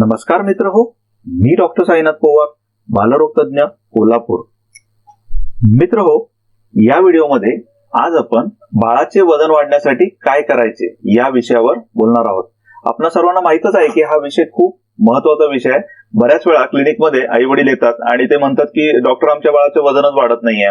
नमस्कार मित्र हो मी डॉक्टर साईनाथ पवार बालरोग तज्ञ कोल्हापूर. मित्र हो या व्हिडिओमध्ये आज आपण बाळाचे वजन वाढण्यासाठी काय करायचे या विषयावर बोलणार आहोत. आपणा सर्वांना माहितच आहे की हा विषय खूप महत्त्वाचा विषय आहे. बऱ्याच वेळा क्लिनिकमध्ये आई वडील येतात आणि ते म्हणतात की डॉक्टर आमच्या बाळाचे वजनच वाढत नाहीये.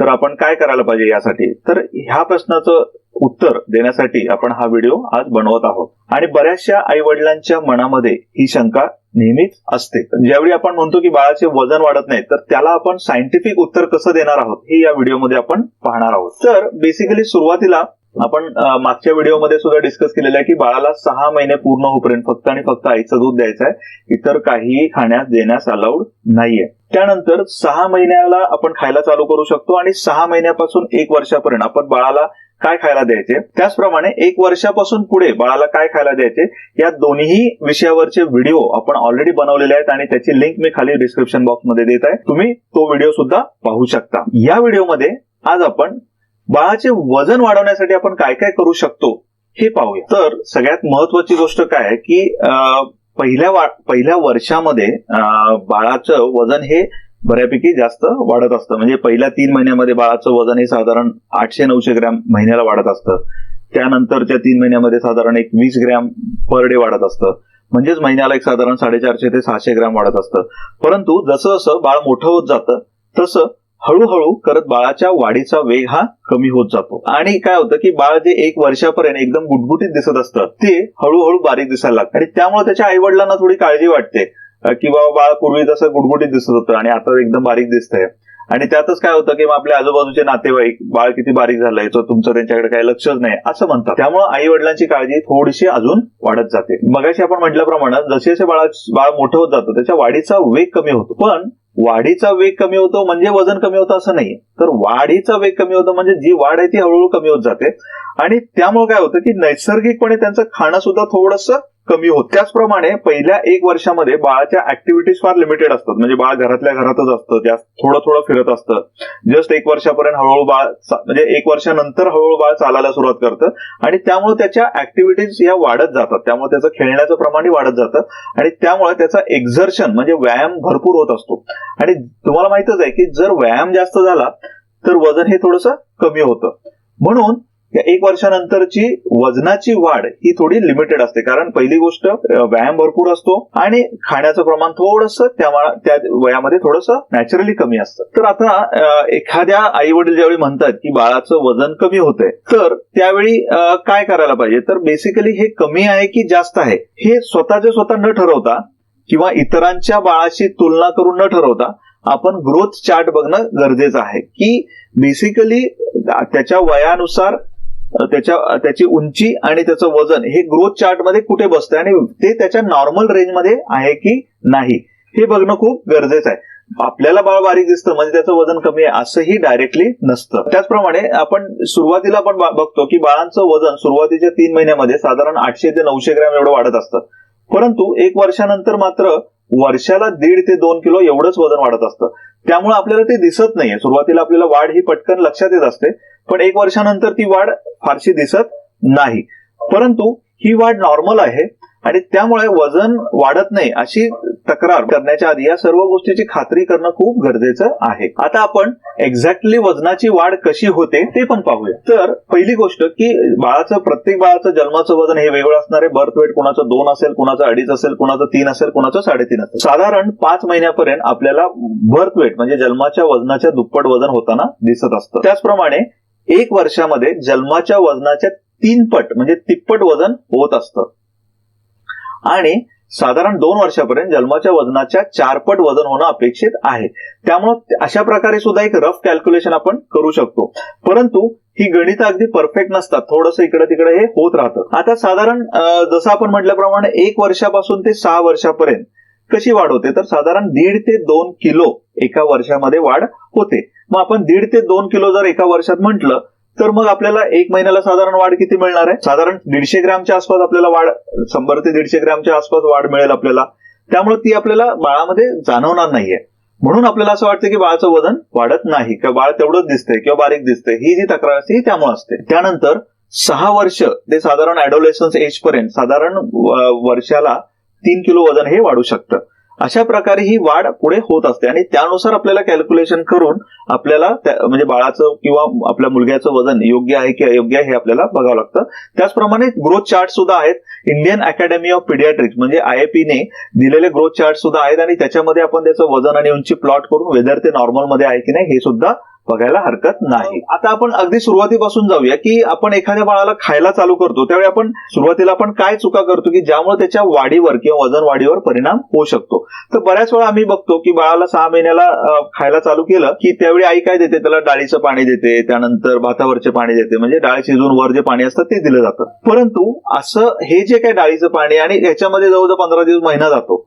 तर आपण काय करायला पाहिजे यासाठी? तर ह्या प्रश्नाचं उत्तर देण्यासाठी आपण हा व्हिडिओ आज बनवत आहोत. आणि बऱ्याचशा आई वडिलांच्या मनामध्ये ही शंका नेहमीच असते. ज्यावेळी आपण म्हणतो की बाळाचे वजन वाढत नाही तर त्याला आपण सायंटिफिक उत्तर कसं देणार आहोत हे या व्हिडिओमध्ये आपण पाहणार आहोत. तर बेसिकली सुरुवातीला आपण मागच्या व्हिडिओमध्ये सुद्धा डिस्कस केलेलं आहे की बाळाला सहा महिने पूर्ण होईपर्यंत फक्त आणि फक्त आईचं दूध द्यायचं आहे. इतर काहीही खाण्यास देण्यास अलाउड नाहीये. त्यानंतर सहा महिन्याला आपण खायला चालू करू शकतो आणि सहा महिन्यापासून एक वर्षापर्यंत आपण बाळाला काय खायला द्यायचे? त्याचप्रमाणे एक वर्षापासून पुढे बाळाला काय खायला द्यायचे? या दोन्ही विषयावरचे व्हिडिओ आपण ऑलरेडी बनवलेले आहेत आणि त्याची लिंक मी खाली डिस्क्रिप्शन बॉक्समध्ये देत आहे. तुम्ही तो व्हिडिओ सुद्धा पाहू शकता. या व्हिडिओमध्ये आज आपण बाळाचे वजन वाढवण्यासाठी आपण काय काय करू शकतो हे पाहूया. तर सगळ्यात महत्वाची गोष्ट काय आहे की अं, पहिल्या पहिल्या वर्षामध्ये बाळाचं वजन हे बऱ्यापैकी जास्त वाढत असतं. म्हणजे पहिल्या तीन महिन्यामध्ये बाळाचं वजन हे साधारण आठशे नऊशे ग्रॅम महिन्याला वाढत असतं. त्यानंतरच्या तीन महिन्यामध्ये साधारण एक वीस ग्रॅम पर डे वाढत असतं. म्हणजेच महिन्याला एक साधारण साडेचारशे ते सहाशे ग्रॅम वाढत असतं. परंतु जसं जसं बाळ मोठं होत जातं तसं हळूहळू करत बाळाच्या वाढीचा वेग हा कमी होत जातो. आणि काय होतं की बाळ जे एक वर्षापर्यंत एकदम गुटगुटीत दिसत असतं ते हळूहळू बारीक दिसायला लागतं. आणि त्यामुळे त्याच्या आई वडिलांना थोडी काळजी वाटते की बाबा बाळ पूर्वी जसं गुटगुटीत दिसत होतं आणि आता एकदम बारीक दिसतंय. आणि त्यातच काय होतं की मग आपल्या आजूबाजूचे नातेवाईक बाळ किती बारीक झालंय तर तुमचं त्यांच्याकडे काही लक्षच नाही असं म्हणतात. त्यामुळे आई वडिलांची काळजी थोडीशी अजून वाढत जाते. मगाशी आपण म्हटल्याप्रमाणे जसे जसे बाळा बाळ मोठं होत जातं त्याच्या वाढीचा वेग कमी होतो. पण वाढीचा वेग कमी होतो म्हणजे वजन कमी होतं असं नाही तर वाढीचा वेग कमी होतो म्हणजे जी वाढ आहे ती हळूहळू कमी होत जाते. आणि त्यामुळे काय होतं की नैसर्गिकपणे त्यांचं खाणं सुद्धा थोडंसं कमी होत. त्याचप्रमाणे पहिल्या एक वर्षामध्ये बाळाच्या ऍक्टिव्हिटीज फार लिमिटेड असतात. म्हणजे बाळ घरातल्या घरातच असतं. जास्त थोडं थोडं फिरत असतं. जस्ट एक वर्षापर्यंत हळूहळू बाळ म्हणजे एक वर्षानंतर हळूहळू बाळ चालायला सुरुवात करतं. आणि त्यामुळे त्याच्या ऍक्टिव्हिटीज या वाढत जातात. त्यामुळे त्याचं खेळण्याचं प्रमाणही वाढत जातं. आणि त्यामुळे त्याचा एक्झर्शन म्हणजे व्यायाम भरपूर होत असतो. आणि तुम्हाला माहितच आहे की जर व्यायाम जास्त झाला तर वजन हे थोडंसं कमी होतं. म्हणून या एक वर्षानंतरची वजनाची वाढ ही थोडी लिमिटेड असते. कारण पहिली गोष्ट व्यायाम भरपूर असतो आणि खाण्याचं प्रमाण थोडस त्या वयामध्ये थोडंसं नॅचरली कमी असतं. तर आता एखाद्या आई वडील ज्यावेळी म्हणतात की बाळाचं वजन कमी होतंय तर त्यावेळी काय करायला पाहिजे? तर बेसिकली हे कमी आहे की जास्त आहे? हे स्वतःचे स्वतः न ठरवता किंवा इतरांच्या बाळाशी तुलना करून न ठरवता आपण ग्रोथ चार्ट बघणं गरजेचं आहे. की बेसिकली त्याच्या वयानुसार त्याच्या त्याची उंची आणि त्याचं वजन हे ग्रोथ चार्टमध्ये कुठे बसतं आणि ते त्याच्या नॉर्मल रेंजमध्ये आहे की नाही हे बघणं खूप गरजेचं आहे. आपल्याला बाळ बारीक दिसतं म्हणजे त्याचं वजन कमी आहे असंही डायरेक्टली नसतं. त्याचप्रमाणे आपण सुरुवातीला आपण बघतो की बाळांचं वजन सुरुवातीच्या तीन महिन्यामध्ये साधारण आठशे ते नऊशे ग्रॅम एवढं वाढत असतं. परंतु एक वर्षानंतर मात्र वर्षाला दीड ते दोन किलो एवढंच वजन वाढत असतं. त्यामुळे आपल्याला ते दिसत नाहीये. सुरुवातीला आपल्याला वाढ ही पटकन लक्षात येत असते पण एक वर्षानंतर ती वाढ फारशी दिसत नाही. परंतु ही वाढ नॉर्मल आहे. आणि त्यामुळे वजन वाढत नाही अशी तक्रार करण्याच्या आधी या सर्व गोष्टीची खात्री करणं खूप गरजेचं आहे. आता आपण एक्झॅक्टली वजनाची वाढ कशी होते ते पण पाहूया. तर पहिली गोष्ट की बाळाचं प्रत्येक बाळाचं जन्माचं वजन हे वेगळं असणार आहे. बर्थ वेट कुणाचं दोन असेल कुणाचं अडीच असेल कुणाचं तीन असेल कुणाचं साडेतीन असेल. साधारण पाच महिन्यापर्यंत आपल्याला बर्थ वेट म्हणजे जन्माच्या वजनाच्या दुप्पट वजन होताना दिसत असतं. त्याचप्रमाणे एक वर्षामध्ये जन्माच्या वजनाच्या तीन पट म्हणजे तिप्पट वजन होत असतं. आणि साधारण दोन वर्षापर्यंत जन्माच्या वजनाच्या चारपट वजन होणं अपेक्षित आहे. त्यामुळे अशा प्रकारे सुद्धा एक रफ कॅल्क्युलेशन आपण करू शकतो. परंतु ही गणित अगदी परफेक्ट नसतात. थोडंसं इकडे तिकडे हे होत राहतं. आता साधारण जसं आपण म्हटल्याप्रमाणे एक वर्षापासून ते सहा वर्षापर्यंत कशी वाढ होते? तर साधारण दीड ते दोन किलो एका वर्षामध्ये वाढ होते. मग आपण दीड ते दोन किलो जर एका वर्षात म्हटलं तर मग आपल्याला एक महिन्याला साधारण वाढ किती मिळणार आहे? साधारण दीडशे ग्रॅमच्या आसपास आपल्याला वाढ शंभर ते दीडशे ग्रॅमच्या आसपास वाढ मिळेल आपल्याला. त्यामुळे ती आपल्याला बाळामध्ये जाणवणार नाहीये. म्हणून आपल्याला असं वाटतं की बाळाचं वजन वाढत नाही किंवा बाळ तेवढंच दिसतंय किंवा बारीक दिसतंय ही जी तक्रार असते ही त्यामुळे असते. त्यानंतर सहा वर्ष ते साधारण ऍडोलेसन्स एज पर्यंत साधारण वर्षाला तीन किलो वजन हे वाढू शकतं. अशा प्रकारे ही वाढ पुढे होत असते. आणि त्यानुसार आपल्याला कॅल्क्युलेशन करून आपल्याला म्हणजे बाळाचं किंवा आपल्या मुलग्याचं वजन योग्य आहे की अयोग्य आहे हे आपल्याला बघावं लागतं. त्याचप्रमाणे ग्रोथ चार्ट सुद्धा आहेत. इंडियन अकॅडमी ऑफ पिडियाट्रिक्स म्हणजे आय ने दिलेले ग्रोथ चार्ट सुद्धा आहेत. आणि त्याच्यामध्ये आपण त्याचं वजन आणि उंची प्लॉट करून वेदर ते नॉर्मलमध्ये आहे की नाही हे सुद्धा बघायला हरकत नाही. हो, आता आपण अगदी सुरुवातीपासून जाऊया की आपण एखाद्या बाळाला खायला चालू करतो त्यावेळी आपण सुरुवातीला आपण काय चुका करतो की ज्यामुळे त्याच्या वाढीवर किंवा वजन वाढीवर परिणाम होऊ शकतो. तर बऱ्याच वेळा आम्ही बघतो की बाळाला सहा महिन्याला खायला चालू केलं की त्यावेळी आई काय देते? त्याला डाळीचं पाणी देते त्यानंतर भातावरचे पाणी देते म्हणजे डाळ शिजून वर जे पाणी असतं ते दिलं जातं. परंतु असं हे जे काय डाळीचं पाणी आणि याच्यामध्ये जवळजवळ पंधरा दिवस महिना जातो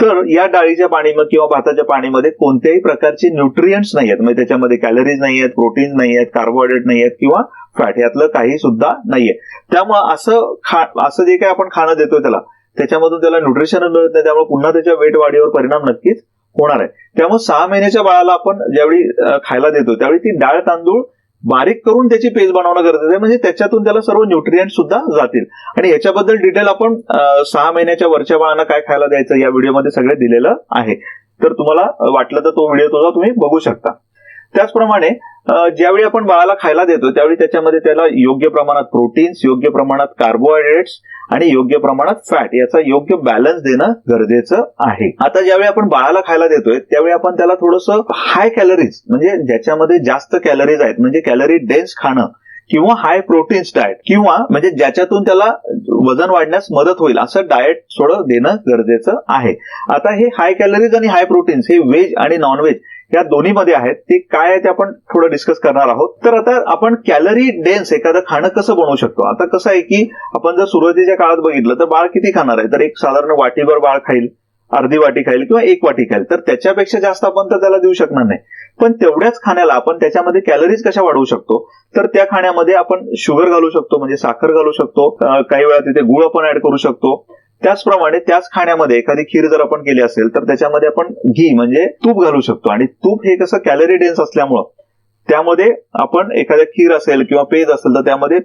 तर या डाळीच्या पाणीमध्ये किंवा भाताच्या पाणीमध्ये कोणत्याही प्रकारचे न्यूट्रियंट्स नाही आहेत म्हणजे त्याच्यामध्ये कॅलरीज नाही आहेत प्रोटीन नाही आहेत कार्बोहायड्रेट नाही आहेत किंवा फॅट यातलं काही सुद्धा नाहीये. त्यामुळं असं खा असं जे काही आपण खाणं देतोय त्याला त्याच्यामधून त्याला न्यूट्रिशन मिळत नाही. त्यामुळे पुन्हा त्याच्या वेट वाढीवर परिणाम नक्कीच होणार आहे. त्यामुळे सहा महिन्याच्या बाळाला आपण ज्यावेळी खायला देतो त्यावेळी ती डाळ तांदूळ बारीक करून त्याची पेस्ट बनवणं गरजेचं आहे. म्हणजे त्याच्यातून त्याला सर्व न्यूट्रियंट सुद्धा जातील. आणि याच्याबद्दल डिटेल आपण सहा महिन्याच्या वरच्या बाळांना काय खायला द्यायचं या व्हिडिओमध्ये सगळे दिलेलं आहे. तर तुम्हाला वाटलं तर तो व्हिडिओ तुझा तुम्ही बघू शकता. त्याचप्रमाणे ज्यावेळी आपण बाळाला खायला देतो त्यावेळी त्याच्यामध्ये त्याला योग्य प्रमाणात प्रोटीन्स योग्य प्रमाणात कार्बोहायड्रेट्स आणि योग्य प्रमाणात फॅट याचा योग्य बॅलन्स देणं गरजेचं आहे. आता ज्यावेळी आपण बाळाला खायला देतोय त्यावेळी आपण त्याला थोडंसं हाय कॅलरीज म्हणजे ज्याच्यामध्ये जास्त कॅलरीज आहेत म्हणजे कॅलरी डेन्स खाणं किंवा हाय प्रोटीन्स डाएट किंवा म्हणजे ज्याच्यातून त्याला वजन वाढण्यास मदत होईल असं डाएट थोडं देणं गरजेचं आहे. आता हे हाय कॅलरीज आणि हाय प्रोटीन्स हे व्हेज आणि नॉनव्हेज या दोन्हीमध्ये आहेत ते काय आहे ते आपण थोडं डिस्कस करणार आहोत. तर आता आपण कॅलरी डेन्स एखादं खाणं कसं बनवू शकतो? आता कसं आहे की आपण जर सुरुवातीच्या काळात बघितलं तर बाळ किती खाणार आहे? तर एक साधारण वाटीभर बाळ खाईल अर्धी वाटी खाईल किंवा एक वाटी खाईल. तर त्याच्यापेक्षा जास्त आपण तर त्याला देऊ शकणार नाही. पण तेवढ्याच खाण्याला आपण त्याच्यामध्ये कॅलरीज कशा वाढवू शकतो? तर त्या खाण्यामध्ये आपण शुगर घालू शकतो म्हणजे साखर घालू शकतो. काही वेळा तिथे गुळ आपण ऍड करू शकतो. त्याचप्रमाणे त्याच खाण्यामध्ये एखादी खीर जर आपण केली असेल तर त्याच्यामध्ये आपण घी म्हणजे तूप घालू शकतो. आणि तूप हे कसं कॅलरी डेन्स असल्यामुळं त्यामध्ये आपण एखाद्या खीर असेल किंवा पेज असेल तर त्यामध्ये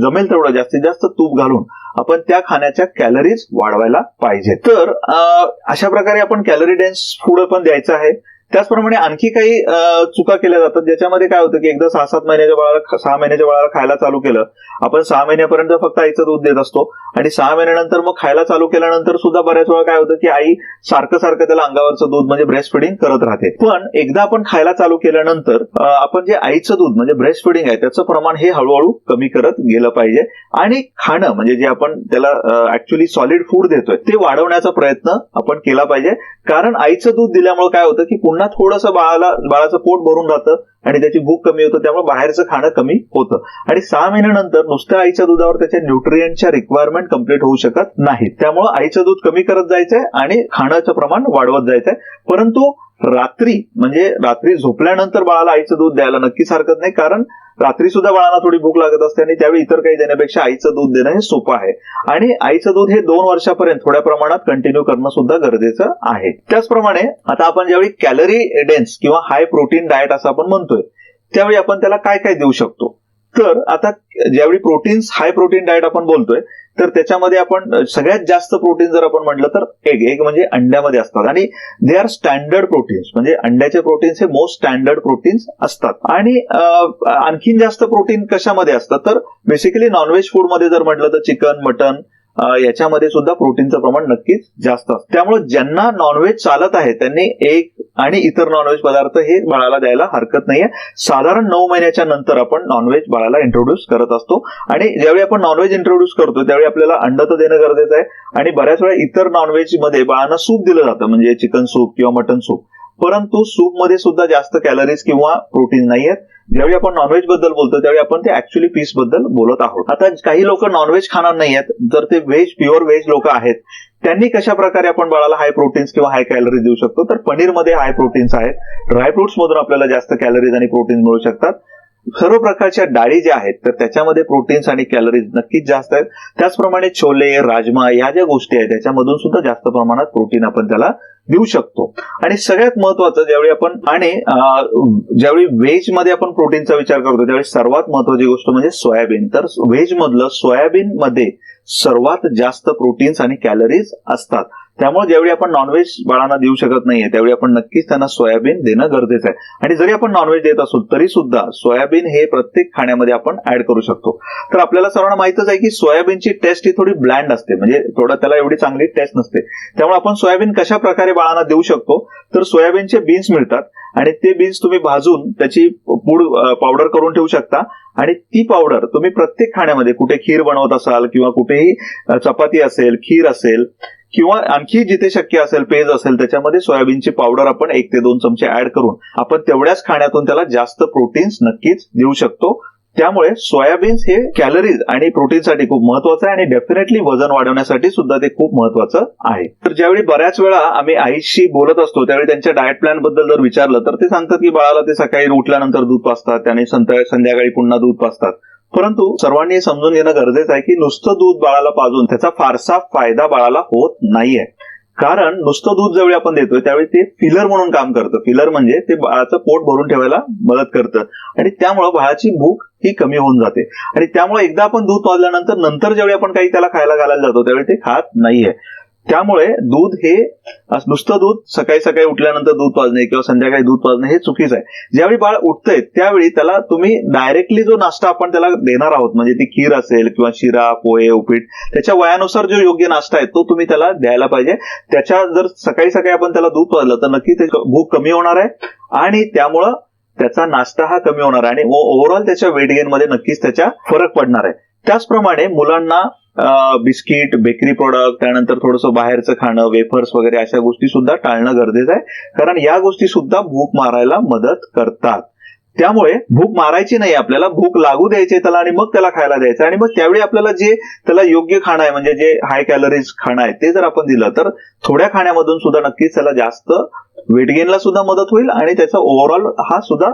जमेल तेवढं जास्तीत जास्त तूप घालून आपण त्या खाण्याच्या कॅलरीज वाढवायला पाहिजे तर अशा प्रकारे आपण कॅलरी डेन्स फूड पण द्यायचं आहे. त्याचप्रमाणे आणखी काही चुका केल्या जातात. ज्याच्यामध्ये काय होतं की एकदा सहा सात महिन्याच्या बाळाला सहा महिन्याच्या बाळाला खायला चालू केलं आपण सहा महिन्यापर्यंत फक्त आईचं दूध देत असतो. आणि सहा महिन्यानंतर मग खायला चालू केल्यानंतर सुद्धा बऱ्याच वेळा काय होतं की आई सारखं सारखं त्याला अंगावरचं दूध म्हणजे ब्रेस्ट फिडिंग करत राहते. पण एकदा आपण खायला चालू केल्यानंतर आपण जे आईचं दूध म्हणजे ब्रेस्ट फिडिंग आहे त्याचं प्रमाण हे हळूहळू कमी करत गेलं पाहिजे. आणि खाणं म्हणजे जे आपण त्याला ऍक्च्युली सॉलिड फूड देतोय ते वाढवण्याचा प्रयत्न आपण केला पाहिजे. कारण आईचं दूध दिल्यामुळे काय होतं की पुन्हा थोडंसं बाळाला बाळाचं पोट भरून जातं आणि त्याची भूक कमी होतं त्यामुळे बाहेरचं खाणं कमी होतं. आणि सहा महिन्यानंतर नुसत्या आईच्या दुधावर त्याच्या न्यूट्रियनच्या रिक्वायरमेंट कंप्लीट होऊ शकत नाही. त्यामुळे आईचं दूध कमी करत जायचंय आणि खाण्याचं प्रमाण वाढवत जायचंय. परंतु रात्री म्हणजे रात्री झोपल्यानंतर बाळाला आईचं दूध द्यायला नक्कीच हरकत नाही कारण रात्री सुद्धा बाळाला थोडी भूक लागत असते आणि त्यावेळी इतर काही देण्यापेक्षा आईचं दूध देणं हे सोपं आहे. आणि आईचं दूध हे दोन वर्षापर्यंत थोड्या प्रमाणात कंटिन्यू करणं सुद्धा गरजेचं आहे. त्याचप्रमाणे आता आपण ज्यावेळी कॅलरी डेन्स किंवा हाय प्रोटीन डाएट असं आपण म्हणतो करतोय त्यावेळी आपण त्याला काय काय देऊ शकतो? तर आता ज्यावेळी प्रोटीन्स हाय प्रोटीन डाएट आपण बोलतोय तर त्याच्यामध्ये आपण सगळ्यात जास्त प्रोटीन जर आपण म्हटलं तर एग एग म्हणजे अंड्यामध्ये असतात. आणि दे आर स्टँडर्ड प्रोटीन्स म्हणजे अंड्याचे प्रोटीन्स हे मोस्ट स्टँडर्ड प्रोटीन्स असतात. आणि आणखीन जास्त प्रोटीन कशामध्ये असतात? तर बेसिकली नॉनव्हेज फूडमध्ये जर म्हटलं तर चिकन मटन याच्यामध्ये सुद्धा प्रोटीनचं प्रमाण नक्कीच जास्त असतं. त्यामुळे ज्यांना नॉनव्हेज चालत आहे त्यांनी एक आणि इतर नॉनव्हेज पदार्थ हे बाळाला द्यायला हरकत नाहीये. साधारण नऊ महिन्याच्या नंतर आपण नॉनव्हेज बाळाला इंट्रोड्यूस करत असतो. आणि ज्यावेळी आपण नॉनव्हेज इंट्रोड्यूस करतो त्यावेळी आपल्याला अंड तर देणं गरजेचं आहे. आणि बऱ्याच वेळा इतर नॉनव्हेजमध्ये बाळांना सूप दिलं जातं. म्हणजे चिकन सूप किंवा मटन सूप. परंतु सूपमध्ये सुद्धा जास्त कॅलरीज किंवा प्रोटीन नाही आहेत ज्यावेळी आपण नॉनव्हेजबद्दल बोलतो त्यावेळी आपण ते ऍक्च्युली पीसबद्दल बोलत आहोत. आता काही लोक नॉनव्हेज खाणार नाही आहेत जर ते व्हेज प्युअर व्हेज लोक आहेत त्यांनी कशा प्रकारे आपण बाळाला हाय प्रोटीन्स किंवा हाय कॅलरीज देऊ शकतो? तर पनीरमध्ये हाय प्रोटीन्स आहेत. ड्रायफ्रुट्स मधून आपल्याला जास्त कॅलरीज आणि प्रोटीन मिळू शकतात. सर्व प्रकारच्या डाळी ज्या आहेत तर त्याच्यामध्ये प्रोटीन्स आणि कॅलरीज नक्कीच जास्त आहेत. त्याचप्रमाणे छोले राजमा या ज्या गोष्टी आहेत त्याच्यामधून सुद्धा जास्त प्रमाणात प्रोटीन आपण त्याला देऊ शकतो. आणि सगळ्यात महत्वाचं ज्यावेळी आपण आणि ज्यावेळी व्हेजमध्ये आपण प्रोटीनचा विचार करतो त्यावेळी सर्वात महत्वाची गोष्ट म्हणजे सोयाबीन. तर व्हेज मधलं सोयाबीन मध्ये सर्वात जास्त प्रोटीन्स आणि कॅलरीज असतात. त्यामुळे ज्यावेळी आपण नॉनव्हेज बाळांना देऊ शकत नाहीये त्यावेळी आपण नक्कीच त्यांना सोयाबीन देणं गरजेचं आहे. आणि जरी आपण नॉनव्हेज देत असू तरी सुद्धा सोयाबीन हे प्रत्येक खाण्यामध्ये आपण ऍड करू शकतो. तर आपल्याला सर्वांना माहितच आहे की सोयाबीनची टेस्ट ही थोडी ब्लँड असते. म्हणजे थोडं त्याला एवढी चांगली टेस्ट नसते. त्यामुळे आपण सोयाबीन कशा प्रकारे बाळांना देऊ शकतो? तर सोयाबीनचे बीन्स मिळतात. आणि ते बीन्स तुम्ही भाजून त्याची पूड पावडर करून ठेवू शकता. आणि ती पावडर तुम्ही प्रत्येक खाण्यामध्ये कुठे खीर बनवत असाल किंवा कुठेही चपाती असेल खीर असेल किंवा आणखी जिथे शक्य असेल पेज असेल त्याच्यामध्ये सोयाबीनची पावडर आपण एक ते दोन चमचे ऍड करून आपण तेवढ्याच खाण्यातून त्याला जास्त प्रोटीन्स नक्कीच देऊ शकतो. त्यामुळे सोयाबीन्स हे कॅलरीज आणि प्रोटीनसाठी खूप महत्वाचं आहे आणि डेफिनेटली वजन वाढवण्यासाठी सुद्धा ते खूप महत्वाचं आहे. तर ज्यावेळी बऱ्याच वेळा आम्ही आईशी बोलत असतो त्यावेळी त्यांच्या डाएट प्लॅनबद्दल जर विचारलं तर ते सांगतात की बाळाला ते सकाळी उठल्यानंतर दूध पाचतात त्याने संध्याकाळी पुन्हा दूध पाचतात परंतु सर्वांनी समजून घेणं गरजेचं आहे की नुसतं दूध बाळाला पाजून त्याचा फारसा फायदा बाळाला होत नाहीये. कारण नुसतं दूध ज्यावेळी आपण देतोय त्यावेळी ते फिलर म्हणून काम करतं. फिलर म्हणजे ते बाळाचं पोट भरून ठेवायला मदत करतं. आणि त्यामुळं बाळाची भूक ही कमी होऊन जाते. आणि त्यामुळे एकदा आपण दूध पाजल्यानंतर नंतर ज्यावेळी आपण काही त्याला खायला घालायला जातो त्यावेळी ते खात नाहीये. त्यामुळे दूध हे नुसतं दूध सकाळी सकाळी उठल्यानंतर दूध पाजणे किंवा संध्याकाळी दूध पाजणे हे चुकीचं आहे. ज्यावेळी बाळ उठतंय त्यावेळी त्याला तुम्ही डायरेक्टली जो नाश्ता आपण त्याला देणार आहोत म्हणजे ती खीर असेल किंवा शिरा पोहे उपीट त्याच्या वयानुसार जो योग्य नाश्ता आहे तो तुम्ही त्याला द्यायला पाहिजे. त्याच्या जर सकाळी सकाळी आपण त्याला दूध पाजलं तर नक्की ते भूक कमी होणार आहे आणि त्यामुळं त्याचा नाश्ता हा कमी होणार आहे आणि ओव्हरऑल त्याच्या वेट गेन मध्ये नक्कीच त्याच्या फरक पडणार आहे. त्याचप्रमाणे मुलांना बिस्किट बेकरी प्रोडक्ट त्यानंतर थोडंसं बाहेरचं खाणं वेफर्स वगैरे अशा गोष्टी सुद्धा टाळणं गरजेचं आहे. कारण या गोष्टी सुद्धा भूक मारायला मदत करतात. त्यामुळे भूक मारायची नाही आपल्याला भूक लागू द्यायची त्याला आणि मग त्याला खायला द्यायचं आणि मग त्यावेळी आपल्याला जे त्याला योग्य खाणं आहे म्हणजे जे हाय कॅलरीज खाणं आहे ते जर आपण दिलं तर थोड्या खाण्यामधून सुद्धा नक्कीच त्याला जास्त वेट गेनला सुद्धा मदत होईल आणि त्याचा ओव्हरऑल हा सुद्धा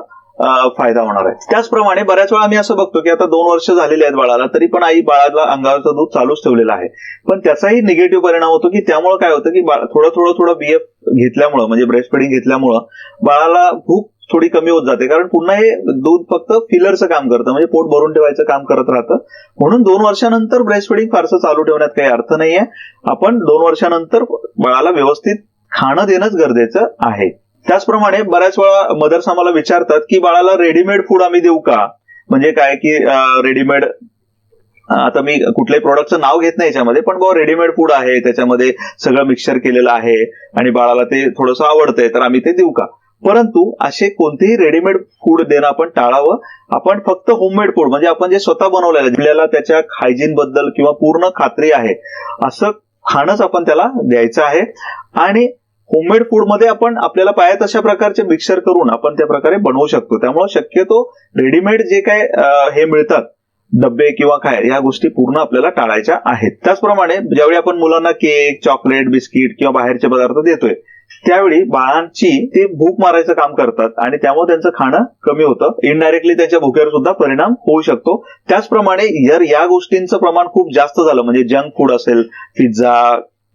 फायदा होणार आहे. त्याचप्रमाणे बऱ्याच वेळा आम्ही असं बघतो की आता दोन वर्ष झालेली आहेत बाळाला तरी पण आई बाळाला अंगावरचं दूध चालूच ठेवलेलं आहे. पण त्याचाही निगेटिव्ह परिणाम होतो की त्यामुळे काय होतं की थोडं थोडं थोडं बीएफ घेतल्यामुळं म्हणजे ब्रेस्ट फिडिंग घेतल्यामुळं बाळाला भूक थोडी कमी होत जाते. कारण पुन्हा हे दूध फक्त फिलरचं काम करतं म्हणजे पोट भरून ठेवायचं काम करत राहतं. म्हणून दोन वर्षानंतर ब्रेस्ट फिडिंग फारसं चालू ठेवण्यात काही अर्थ नाहीये. आपण दोन वर्षानंतर बाळाला व्यवस्थित खाणं देणंच गरजेचं आहे. त्याचप्रमाणे बऱ्याच वेळा मदर्स आम्हाला विचारतात की बाळाला रेडीमेड फूड आम्ही देऊ का? म्हणजे काय की रेडीमेड आता मी कुठल्याही प्रोडक्टचं नाव घेत नाही याच्यामध्ये पण बाबा रेडीमेड फूड आहे त्याच्यामध्ये सगळं मिक्सचर केलेलं आहे आणि बाळाला ते थोडंसं आवडतंय तर आम्ही ते देऊ का? परंतु असे कोणतेही रेडीमेड फूड देणं आपण टाळावं. आपण फक्त होममेड फूड म्हणजे आपण जे स्वतः बनवलेलं आहे, आपल्याला त्याच्या हायजीन बद्दल किंवा पूर्ण खात्री आहे असं खाणंच आपण त्याला द्यायचं आहे. आणि होममेड फूडमध्ये आपण आपल्याला पाहिजे तशा प्रकारचे मिक्सर करून आपण त्या प्रकारे बनवू शकतो. त्यामुळे शक्यतो रेडीमेड जे काय हे मिळतात डब्बे किंवा काय या गोष्टी पूर्ण आपल्याला टाळायच्या आहेत. त्याचप्रमाणे ज्यावेळी आपण मुलांना केक चॉकलेट बिस्किट किंवा बाहेरचे पदार्थ देतोय त्यावेळी बाळांची ते भूक मारायचं काम करतात आणि त्यामुळे त्यांचं खाणं कमी होतं. इनडायरेक्टली त्यांच्या भुकेवर सुद्धा परिणाम होऊ शकतो. त्याचप्रमाणे जर या गोष्टींचं प्रमाण खूप जास्त झालं म्हणजे जंक फूड असेल pizza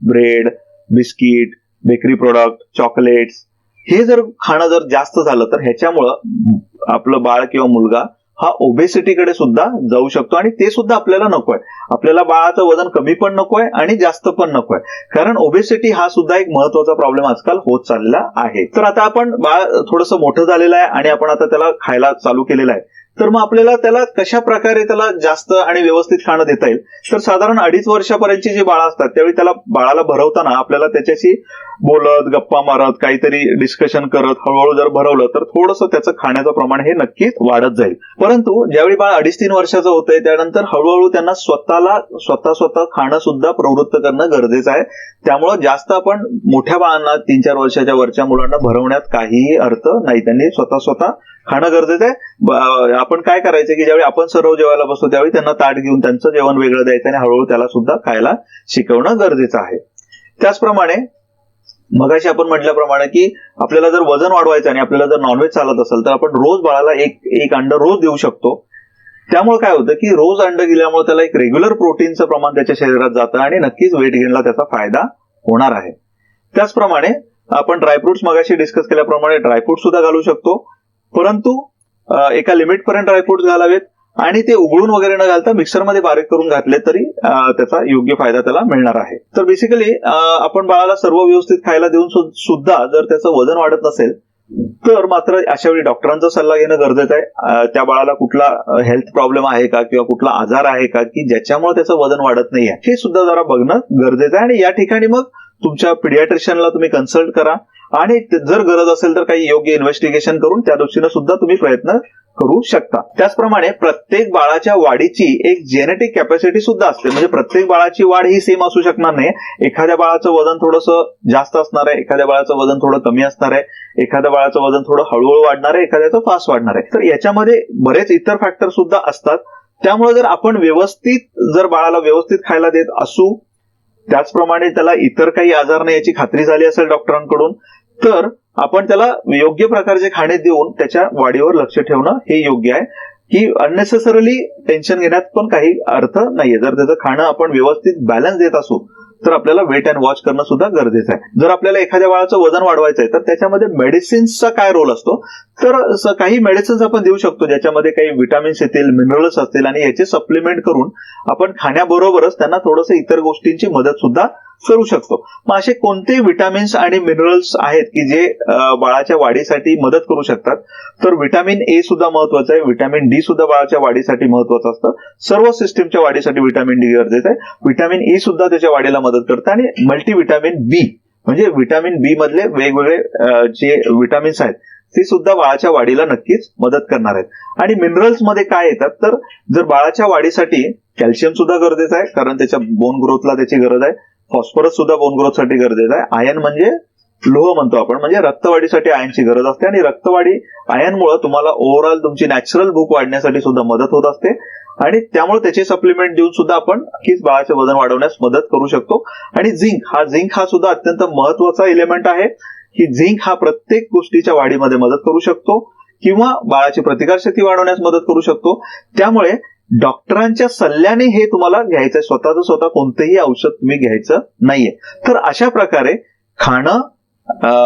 bread biscuit bakery product chocolates हे जर खाणं जर जास्त झालं तर ह्याच्यामुळं आपलं बाळ किंवा मुलगा हा ओबेसिटीकडे सुद्धा जाऊ शकतो आणि ते सुद्धा आपल्याला नकोय आपल्याला बाळाचं वजन कमी पण नकोय आणि जास्त पण नकोय कारण ओबेसिटी हा सुद्धा एक महत्त्वाचा प्रॉब्लेम आजकाल होत चाललेला आहे. तर आता आपण बाळ थोडंसं मोठं झालेलं आहे आणि आपण आता त्याला खायला चालू केलेलं आहे. तर मग आपल्याला त्याला कशा प्रकारे त्याला जास्त आणि व्यवस्थित खाणं देता येईल? तर साधारण अडीच वर्षापर्यंतची जी बाळं असतात त्यावेळी त्याला बाळाला भरवताना आपल्याला त्याच्याशी बोलत गप्पा मारत काहीतरी डिस्कशन करत हळूहळू जर भरवलं तर थोडंसं त्याचं खाण्याचं प्रमाण हे नक्कीच वाढत जाईल. परंतु ज्यावेळी बाळ अडीच तीन वर्षाचं होतंय त्यानंतर हळूहळू त्यांना स्वतःला स्वतः स्वतः खाणं सुद्धा प्रवृत्त करणं गरजेचं आहे. त्यामुळं जास्त आपण मोठ्या बाळांना तीन चार वर्षाच्या वरच्या मुलांना भरवण्यात काहीही अर्थ नाही. त्यांनी स्वतः स्वतः खाणं गरजेचं आहे. आपण काय करायचं की ज्यावेळी आपण सर्व जेवायला बसतो त्यावेळी त्यांना ताट घेऊन त्यांचं जेवण वेगळं द्यायचं आणि हळूहळू त्याला सुद्धा खायला शिकवणं गरजेचं आहे. त्याचप्रमाणे मगाशी आपण म्हटल्याप्रमाणे की आपल्याला जर वजन वाढवायचं आणि आपल्याला जर नॉनव्हेज चालत असेल तर आपण रोज बाळाला एक एक अंड रोज देऊ शकतो. त्यामुळे काय होतं की रोज अंड गेल्यामुळे त्याला एक रेग्युलर प्रोटीनचं प्रमाण त्याच्या शरीरात जातं आणि नक्कीच वेट गेनला त्याचा फायदा होणार आहे. त्याचप्रमाणे आपण ड्रायफ्रुट्स मगाशी डिस्कस केल्याप्रमाणे ड्रायफ्रुट सुद्धा घालू शकतो. परंतु एका लिमिट पर्यंत ड्रायफ्रुट्स घालावेत आणि ते उघडून वगैरे न घालता मिक्सरमध्ये बारीक करून घातले तरी त्याचा योग्य फायदा त्याला मिळणार आहे. तर बेसिकली आपण बाळाला सर्व व्यवस्थित खायला देऊन सुद्धा जर त्याचं वजन वाढत नसेल तर मात्र अशा वेळी डॉक्टरांचा सल्ला घेणं गरजेचं आहे. त्या बाळाला कुठला हेल्थ प्रॉब्लेम आहे का किंवा कुठला आजार आहे का की ज्याच्यामुळे त्याचं वजन वाढत नाहीये हे सुद्धा जरा बघणं गरजेचं आहे. आणि या ठिकाणी मग तुमच्या पिडियाट्रिशियनला तुम्ही कन्सल्ट करा. आणि जर गरज असेल तर काही योग्य इन्व्हेस्टिगेशन करून त्या दृष्टीने सुद्धा तुम्ही प्रयत्न करू शकता. त्याचप्रमाणे प्रत्येक बाळाच्या वाढीची एक जेनेटिक कॅपॅसिटी सुद्धा असते. म्हणजे प्रत्येक बाळाची वाढ ही सेम असू शकणार नाही. एखाद्या बाळाचं वजन थोडंसं जास्त असणार आहे. एखाद्या बाळाचं वजन थोडं कमी असणार आहे. एखाद्या बाळाचं वजन थोडं हळूहळू वाढणार आहे. एखाद्याचं फास्ट वाढणार आहे. तर याच्यामध्ये बरेच इतर फॅक्टर सुद्धा असतात. त्यामुळे जर आपण व्यवस्थित जर बाळाला व्यवस्थित खायला देत असू त्याचप्रमाणे त्याला इतर काही आजार नाही याची खात्री झाली असेल डॉक्टरांकडून तर आपण त्याला योग्य प्रकारचे खाणे देऊन त्याच्या वाढीवर लक्ष ठेवणं हे योग्य आहे. की अननेसेसरली टेन्शन घेण्यात पण काही अर्थ नाहीये. जर त्याचं खाणं आपण व्यवस्थित बॅलन्स देत असू तर आपल्याला वेट अँड वॉच करणं सुद्धा गरजेचं आहे. जर आपल्याला एखाद्या बाळाचं वजन वाढवायचं आहे तर त्याच्यामध्ये मेडिसिन्सचा काय रोल असतो? तर काही मेडिसिन्स आपण देऊ शकतो ज्याच्यामध्ये काही विटामिन्स येतील मिनरल्स असतील आणि याचे सप्लिमेंट करून आपण खाण्याबरोबरच त्यांना थोडंसं इतर गोष्टींची मदत सुद्धा करू शकतो. मग असे कोणते विटामिन्स आणि मिनरल्स आहेत की जे बाळाच्या वाढीसाठी मदत करू शकतात? तर विटामिन ए सुद्धा महत्वाचं आहे. विटामिन डी सुद्धा बाळाच्या वाढीसाठी महत्वाचं असतं. सर्व सिस्टीमच्या वाढीसाठी विटामिन डी गरजेचं आहे. विटामिन ई e सुद्धा त्याच्या वाढीला मदत करतं. आणि मल्टी विटॅमिन बी म्हणजे विटामिन बी मधले वेगवेगळे जे विटामिन्स आहेत ते सुद्धा बाळाच्या वाढीला नक्कीच मदत करणार आहेत. आणि मिनरल्समध्ये काय येतात? तर जर बाळाच्या वाढीसाठी कॅल्शियम सुद्धा गरजेचं आहे कारण त्याच्या बोन ग्रोथला त्याची गरज आहे. फॉस्फरस सुद्धा बोन ग्रोथसाठी गरजेचं आहे. आयन म्हणजे लोह म्हणतो आपण. म्हणजे रक्तवाढीसाठी आयनची गरज असते आणि रक्तवाढी आयनमुळे तुम्हाला ओव्हरऑल तुमची नॅचरल भूक वाढण्यासाठी सुद्धा मदत होत असते. आणि त्यामुळे त्याचे सप्लिमेंट देऊन सुद्धा आपण नक्कीच बाळाचे वजन वाढवण्यास मदत करू शकतो. आणि झिंक हा झिंक हा सुद्धा अत्यंत महत्त्वाचा एलिमेंट आहे की झिंक हा प्रत्येक गोष्टीच्या वाढीमध्ये मदत करू शकतो किंवा बाळाची प्रतिकारशक्ती वाढवण्यास मदत करू शकतो. त्यामुळे डॉक्टरांच्या सल्ल्याने हे तुम्हाला घ्यायचं आहे स्वतःचं स्वतः कोणतंही औषध तुम्ही घ्यायचं नाहीये. तर अशा प्रकारे खाणं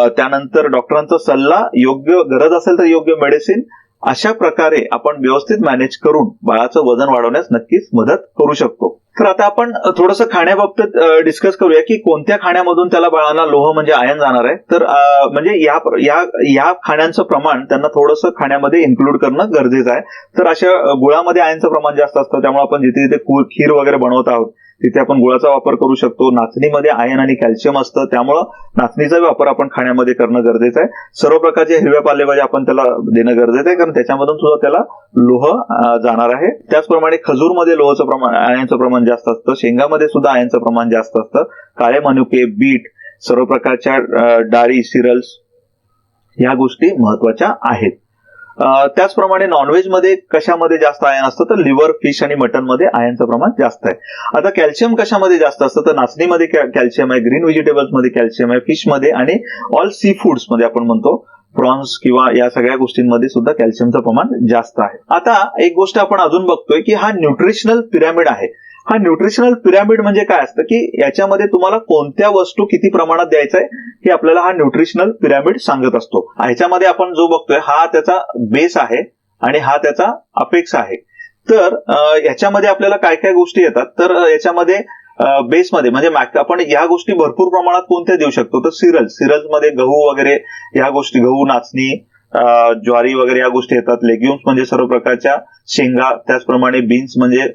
त्यानंतर डॉक्टरांचा सल्ला योग्य गरज असेल तर योग्य मेडिसिन अशा प्रकारे आपण व्यवस्थित मॅनेज करून बाळाचं वजन वाढवण्यास नक्कीच मदत करू शकतो. तर आता आपण थोडंसं खाण्याबाबतीत डिस्कस करूया की कोणत्या खाण्यामधून त्याला बाळांना लोह म्हणजे आयन जाणार आहे. तर म्हणजे या या या खाण्यांचं प्रमाण त्यांना थोडंसं खाण्यामध्ये इन्क्लूड करणं गरजेचं आहे. तर अशा गुळामध्ये आयनचं प्रमाण जास्त असतं त्यामुळे आपण जिथे जिथे खीर वगैरे बनवत आहोत तिथे आपण गुळाचा वापर करू शकतो. नाचणीमध्ये आयन आणि कॅल्शियम असतं. त्यामुळं नाचणीचा वापर आपण खाण्यामध्ये करणं गरजेचं आहे. सर्व प्रकारचे हिरव्या पालेभाज्या आपण त्याला देणं गरजेचं आहे. कारण त्याच्यामधून सुद्धा त्याला लोह जाणार आहे. त्याचप्रमाणे खजूरमध्ये लोहचं प्रमाण आयनचं प्रमाण जास्त असतं. शेंगामध्ये सुद्धा आयनचं प्रमाण जास्त असतं. काळे मनुके बीट सर्व प्रकारच्या डाळी सिरल्स या गोष्टी महत्त्वाच्या आहेत. त्याचप्रमाणे नॉनव्हेजमध्ये कशामध्ये जास्त आयन असतं? तर लिव्हर फिश आणि मटनमध्ये आयनचं प्रमाण जास्त आहे. आता कॅल्शियम कशामध्ये जास्त असतं? तर नाचणीमध्ये कॅल्शियम आहे ग्रीन व्हेजिटेबल्समध्ये कॅल्शियम आहे फिशमध्ये आणि ऑल सी फूड्समध्ये आपण म्हणतो. प्रॉन्स किंवा या सगळ्या गोष्टींमध्ये सुद्धा कॅल्शियमचं प्रमाण जास्त आहे. आता एक गोष्ट आपण अजून बघतोय की हा न्यूट्रिशनल पिरॅमिड आहे. हा न्यूट्रिशनल पिरॅमिड म्हणजे काय असतं की याच्यामध्ये तुम्हाला कोणत्या वस्तू किती प्रमाणात द्यायचंय आहे हे आपल्याला हा न्यूट्रिशनल पिरॅमिड सांगत असतो. ह्याच्यामध्ये आपण जो बघतोय हा त्याचा बेस आहे आणि हा त्याचा अपेक्स आहे. तर याच्यामध्ये आपल्याला काय काय गोष्टी येतात? तर याच्यामध्ये बेसमध्ये म्हणजे मॅक- आपण या गोष्टी भरपूर प्रमाणात कोणत्या देऊ शकतो? तर सिरल सिरल्समध्ये गहू वगैरे ह्या गोष्टी गहू नाचणी ज्वारी वगैरे या गोष्टी येतात. लेग्युम्स म्हणजे सर्व प्रकारच्या शेंगा त्याचप्रमाणे बीन्स म्हणजे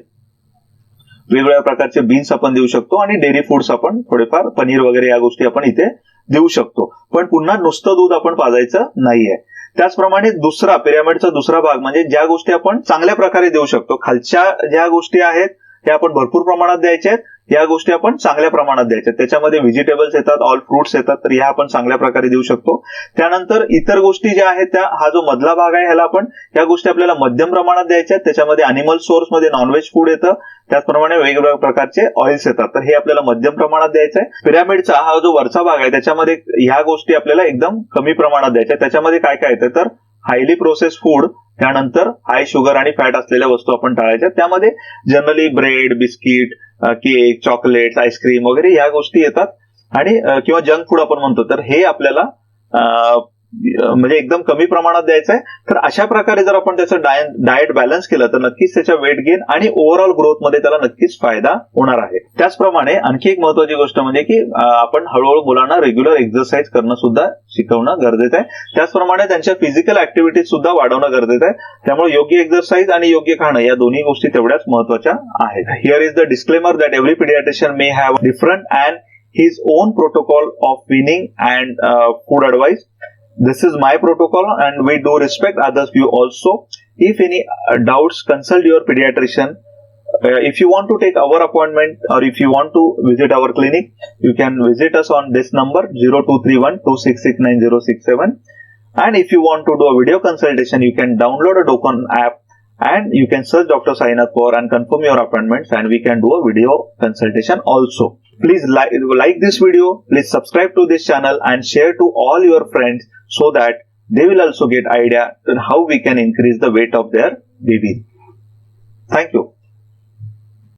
वेगवेगळ्या प्रकारचे बीन्स आपण देऊ शकतो आणि डेअरी फूड्स आपण थोडेफार पनीर वगैरे या गोष्टी आपण इथे देऊ शकतो. पण पुन्हा नुसतं दूध आपण पाजायचं नाहीये. त्याचप्रमाणे दुसरा पिरामिडचा दुसरा भाग म्हणजे ज्या गोष्टी आपण चांगल्या प्रकारे देऊ शकतो खालच्या ज्या गोष्टी आहेत त्या आपण भरपूर प्रमाणात द्यायच्या आहेत. या गोष्टी आपण चांगल्या प्रमाणात द्यायच्या. त्याच्यामध्ये व्हेजिटेबल्स येतात ऑल फ्रुट्स येतात तर ह्या आपण चांगल्या प्रकारे देऊ शकतो. त्यानंतर इतर गोष्टी ज्या आहेत त्या हा जो मधला भाग आहे ह्याला आपण या गोष्टी आपल्याला मध्यम प्रमाणात द्यायच्या. त्याच्यामध्ये अॅनिमल सोर्समध्ये नॉनव्हेज फूड येतं. त्याचप्रमाणे वेगवेगळ्या प्रकारचे ऑइल्स येतात. तर हे आपल्याला मध्यम प्रमाणात द्यायचं आहे पिरामिडचा हा जो वरचा भाग आहे त्याच्यामध्ये ह्या गोष्टी आपल्याला एकदम कमी प्रमाणात द्यायच्या. त्याच्यामध्ये काय काय येतं? तर हायली प्रोसेस फूड त्यानंतर हाय शुगर आणि फॅट असलेल्या वस्तू आपण टाळायच्या. त्यामध्ये generally bread biscuit cake chocolate ice cream वगैरे या गोष्टी येतात. आणि किंवा जंक फूड आपण म्हणतो तर हे आपल्याला म्हणजे एकदम कमी प्रमाणात द्यायचं आहे तर अशा प्रकारे जर आपण त्याचं डाएट बॅलन्स केलं तर नक्कीच त्याच्या वेट गेन आणि ओव्हरऑल ग्रोथमध्ये त्याला नक्कीच फायदा होणार आहे. त्याचप्रमाणे आणखी एक महत्वाची गोष्ट म्हणजे की आपण हळूहळू मुलांना रेग्युलर एक्सरसाइज करणं सुद्धा शिकवणं गरजेचं आहे. त्याचप्रमाणे त्यांच्या फिजिकल ऍक्टिव्हिटीज सुद्धा वाढवणं गरजेचं आहे. त्यामुळे योग्य एक्सरसाइज आणि योग्य खाणं या दोन्ही गोष्टी तेवढ्याच महत्त्वाच्या आहेत. Here is the disclaimer that every pediatrician may have different and his own protocol of weaning and food advice. This is my protocol and we do respect others' view also. If any uh, doubts, consult your pediatrician. Uh, if you want to take our appointment or if you want to visit our clinic, you can visit us on this number 0231 2669067. And if you want to do a video consultation, you can download a Dokon app and you can search Dr. Sainath Kaur and confirm your appointments and we can do a video consultation also. Please like, like this video, please subscribe to this channel and share to all your friends so that they will also get idea on how we can increase the weight of their baby. Thank you.